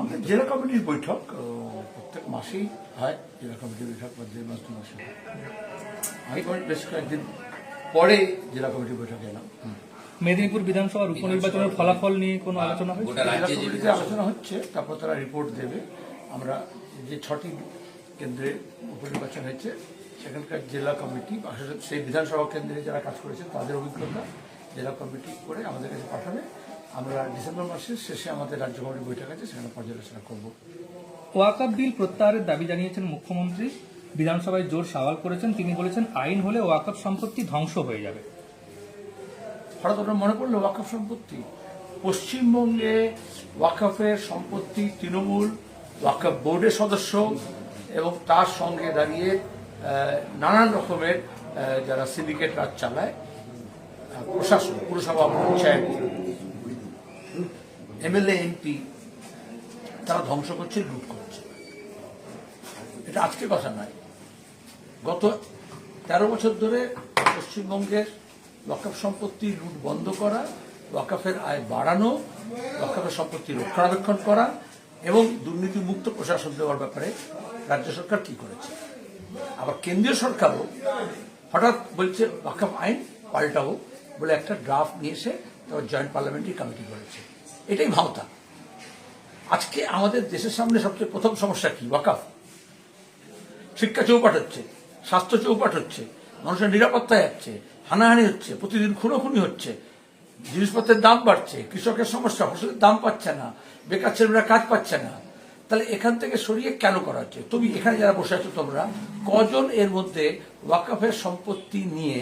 আমাদের জেলা কমিটির বৈঠক প্রত্যেক মাসেই হয় জেলা কমিটির বৈঠক বা দেড় মাস দু মাসে হয়। আমি বেশ কয়েকদিন পরে জেলা কমিটির বৈঠকে এলাম। মেদিনীপুর বিধানসভার উপনির্বাচনের ফলাফল নিয়ে কোনো আলোচনা হয়েছে? গোটা জেলা রাজ্যে যে কমিটিতে আলোচনা হচ্ছে তারপর তারা রিপোর্ট দেবে। আমরা যে ছটি কেন্দ্রে উপনির্বাচন হয়েছে সেখানকার জেলা কমিটি আসলে সেই বিধানসভা কেন্দ্রে যারা কাজ করেছে তাদের অভিজ্ঞতা জেলা কমিটি করে আমাদের কাছে পাঠাবে। আমরা ডিসেম্বর মাসের শেষে আমাদের রাজ্য কমিটির বৈঠক আছে সেখানে পর্যালোচনা করব। ওয়াকাপ বিল প্রত্যাহারের দাবি জানিয়েছেন মুখ্যমন্ত্রী। বিধানসভায় জোর সওয়াল করেছেন। তিনি বলেছেন আইন হলে ওয়াকাপ সম্পত্তি ধ্বংস হয়ে যাবে। হঠাৎ ওটা মনে পড়ল ওয়াকফ সম্পত্তি? পশ্চিমবঙ্গে ওয়াকফের সম্পত্তি তৃণমূল ওয়াকফ বোর্ডের সদস্য এবং তার সঙ্গে দাঁড়িয়ে নানান রকমের যারা সিন্ডিকেট রাজ চালায় প্রশাসন পুরসভা পঞ্চায়েত এমএলএ এমপি তারা ধ্বংস করছে, লুট করছে। এটা আজকে কথা নয়। গত তেরো বছর ধরে পশ্চিমবঙ্গের ওয়াকফ সম্পত্তি লুট বন্ধ করা ওয়াকফের আয় বাড়ানো ওয়াকফের সম্পত্তি রক্ষণাবেক্ষণ করা এবং দুর্নীতি মুক্ত প্রশাসন দেওয়ার ব্যাপারে রাজ্য সরকার কি করেছে? আবার কেন্দ্রীয় সরকারও হঠাৎ বলছে ওয়াকফ আইন পাল্টাবো বলে একটা ড্রাফট নিয়ে এসে তারপর জয়েন্ট পার্লামেন্টারি কমিটি করেছে। এটাই ভাওতা আজকে আমাদের দেশের সামনে সবচেয়ে প্রথম সমস্যা কি? ওয়াকফ। শিক্ষা চৌপাট হচ্ছে, স্বাস্থ্য চৌপাট হচ্ছে, মানুষের নিরাপত্তা যাচ্ছে, হানাহানি হচ্ছে, প্রতিদিন খুনোখুনি হচ্ছে, জিনিসপত্রের দাম বাড়ছে, কৃষকের সমস্যা, ফসলের দাম পাচ্ছে না, বেকার ছেলেমেয়েরা কাজ পাচ্ছে না। তাহলে এখান থেকে সরিয়ে কেন করা হচ্ছে? তুমি এখানে যারা বসে আছো তোমরা, কজন এর মধ্যে ওয়াকাফের সম্পত্তি নিয়ে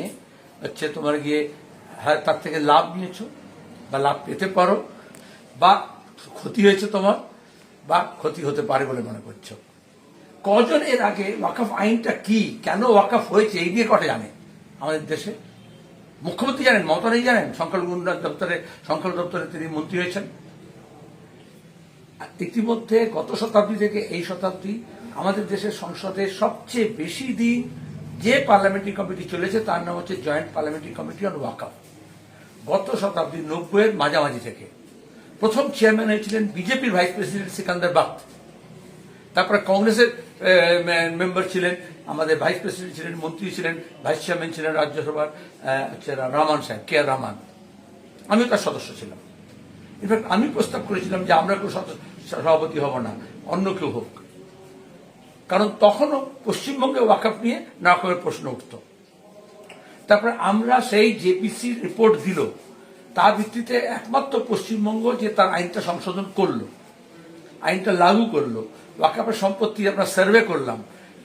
হচ্ছে তোমার গিয়ে হ্যাঁ তার থেকে লাভ নিয়েছো বা লাভ পেতে পারো? বা ক্ষতি হয়েছে তোমার, বা ক্ষতি হতে পারে বলে মনে করছ। কজন এর আগে ওয়াকফ আইনটা কি, কেন ওয়াকফ হয়েছে, এই নিয়ে কটা জানে আমাদের দেশে? মুখ্যমন্ত্রী জানেন, মমতা নেই জানেন, সংখ্যালঘু উন্নয়ন দপ্তরে সংখ্যালঘু দপ্তরে তিনি মন্ত্রী হয়েছেন। ইতিমধ্যে গত শতাব্দী থেকে এই শতাব্দী আমাদের দেশের সংসদে সবচেয়ে বেশি দিন যে পার্লামেন্টারি কমিটি চলেছে, তার নাম হচ্ছে joint parliamentary committee on Waqf. গত শতাব্দীর নব্বইয়ের মাঝামাঝি থেকে। প্রথম চেয়ারম্যান হয়েছিলেন বিজেপির ভাইস প্রেসিডেন্ট সিকান্দার বাক্ত তারপরে কংগ্রেসের মেম্বার ছিলেন, আমাদের ভাইস প্রেসিডেন্ট ছিলেন, মন্ত্রী ছিলেন ভাইস চেয়ারম্যান ছিলেন রাজ্যসভার রামান সাহেব, কে আর রহমান আমিও তার সদস্য ছিলাম। ইনফ্যাক্ট আমি প্রস্তাব করেছিলাম যে আমরা কেউ সভাপতি হব না, অন্য কেউ হোক। কারণ তখনও পশ্চিমবঙ্গে ওয়াকআপ নিয়ে না রকমের প্রশ্ন উঠত। তারপরে আমরা সেই জেপিসি রিপোর্ট দিল। তার ভিত্তিতে একমাত্র পশ্চিমবঙ্গ যে তার আইনটা সংশোধন করল, আইনটা লাগু করল ওয়াকাপের সম্পত্তি আমরা সার্ভে করলাম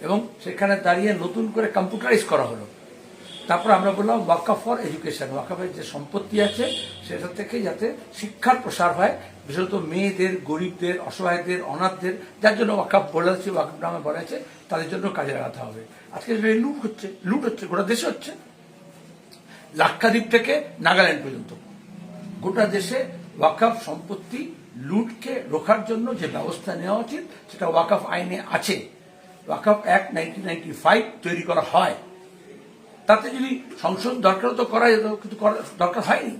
এবং সেখানে দাঁড়িয়ে নতুন করে কম্পিউটারাইজ করা হলো। তারপর আমরা বললাম ওয়াকাফ ফর এডুকেশন ওয়াকাফের যে সম্পত্তি আছে সেটা থেকে যাতে শিক্ষার প্রসার হয়, বিশেষত মেয়েদের, গরিবদের, অসহায়দের, অনাথদের, যার জন্য ওয়াকাফ বলে আছে ওয়াকাফ নামে বলা আছে তাদের জন্য কাজে লাগাতে হবে। আজকে লুট হচ্ছে লুট হচ্ছে, গোটা দেশে হচ্ছে। লাক্ষাদ্বীপ থেকে নাগাল্যান্ড পর্যন্ত। গোটা দেশে ওয়াকাফ সম্পত্তি লুটকে রোখার জন্য যে ব্যবস্থা নেওয়া উচিত, সেটা ওয়াকাফ আইনে আছে। ওয়াকাফ অ্যাক্ট নাইনটিন তৈরি করা হয়। তাতে যদি সংশোধন দরকার তো করা যেত, কিন্তু দরকার হয়নি।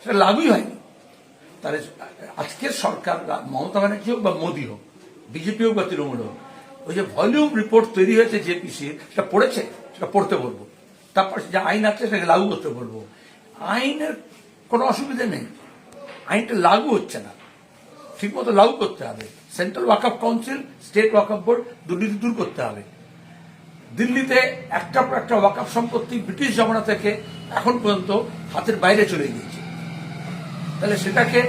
সেটা লাগুই হয়নি। তাহলে আজকের সরকার, মমতা ব্যানার্জি হোক বা মোদী হোক, বিজেপি হোক বা তৃণমূল হোক, ওই যে ভলিউম রিপোর্ট তৈরি হয়েছে জেপিসি সেটা পড়েছে, সেটা পড়তে বলব। তারপর যে আইন আছে, সেটাকে লাগু করতে বলব। আইনের কোনো অসুবিধে নেই। আইনটা লাগু হচ্ছে না। ঠিকমতো লাগু করতে হবে। Central Waqf council state Waqf board দুর্নীতি দূর করতে হবে। দিল্লিতে একটা পর একটা ওয়াকআপ সম্পত্তি ব্রিটিশ জমানা থেকে এখন পর্যন্ত হাতের বাইরে চলে গিয়েছে। তাহলে সেটাকে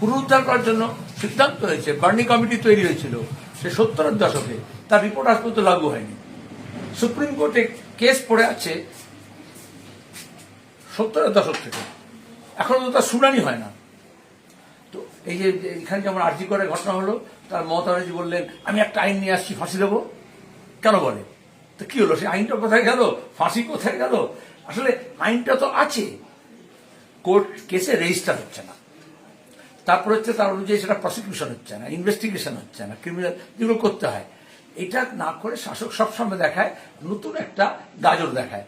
পুনরুদ্ধার করার জন্য সিদ্ধান্ত হয়েছে বার্নি কমিটি তৈরি হয়েছিল সে সত্তরের দশকে। তার রিপোর্ট আজ পর্যন্ত লাগু হয়নি। সুপ্রিম কোর্টে কেস পড়ে আছে সত্তরের দশক থেকে। এখন তো তার শুনানি হয় না। তো এই যে এখানে যেমন আর্জি করে ঘটনা হলো, তার মমতা ব্যানার্জি বললেন, আমি একটা আইন নিয়ে আসছি, ফাঁসি দেবো। কেন বলে? তো কি হলো? সেই আইনটা কোথায় গেল? ফাঁসি কোথায় গেল? আসলে আইনটা তো আছে। কোর্ট কেসে রেজিস্টার হচ্ছে না। তারপর হচ্ছে তার অনুযায়ী সেটা প্রসিকিউশন হচ্ছে না ইনভেস্টিগেশন হচ্ছে না ক্রিমিনাল যেগুলো করতে হয়। এটা না করে শাসক সবসময় দেখায়, নতুন একটা গাজর দেখায়।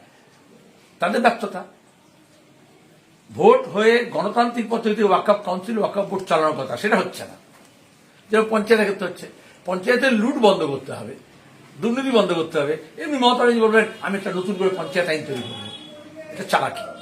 তাদের ব্যর্থতা। ভোট হয়ে গণতান্ত্রিক পদ্ধতিতে ওয়াকআপ কাউন্সিল, ওয়াকআপ বোর্ড চালানোর কথা, সেটা হচ্ছে না। যেমন পঞ্চায়েতের ক্ষেত্রে হচ্ছে। পঞ্চায়েতের লুট বন্ধ করতে হবে, দুর্নীতি বন্ধ করতে হবে। এমনি মমতা বলবেন, আমি একটা নতুন করে পঞ্চায়েত আইন তৈরি করব। এটা চালাকি।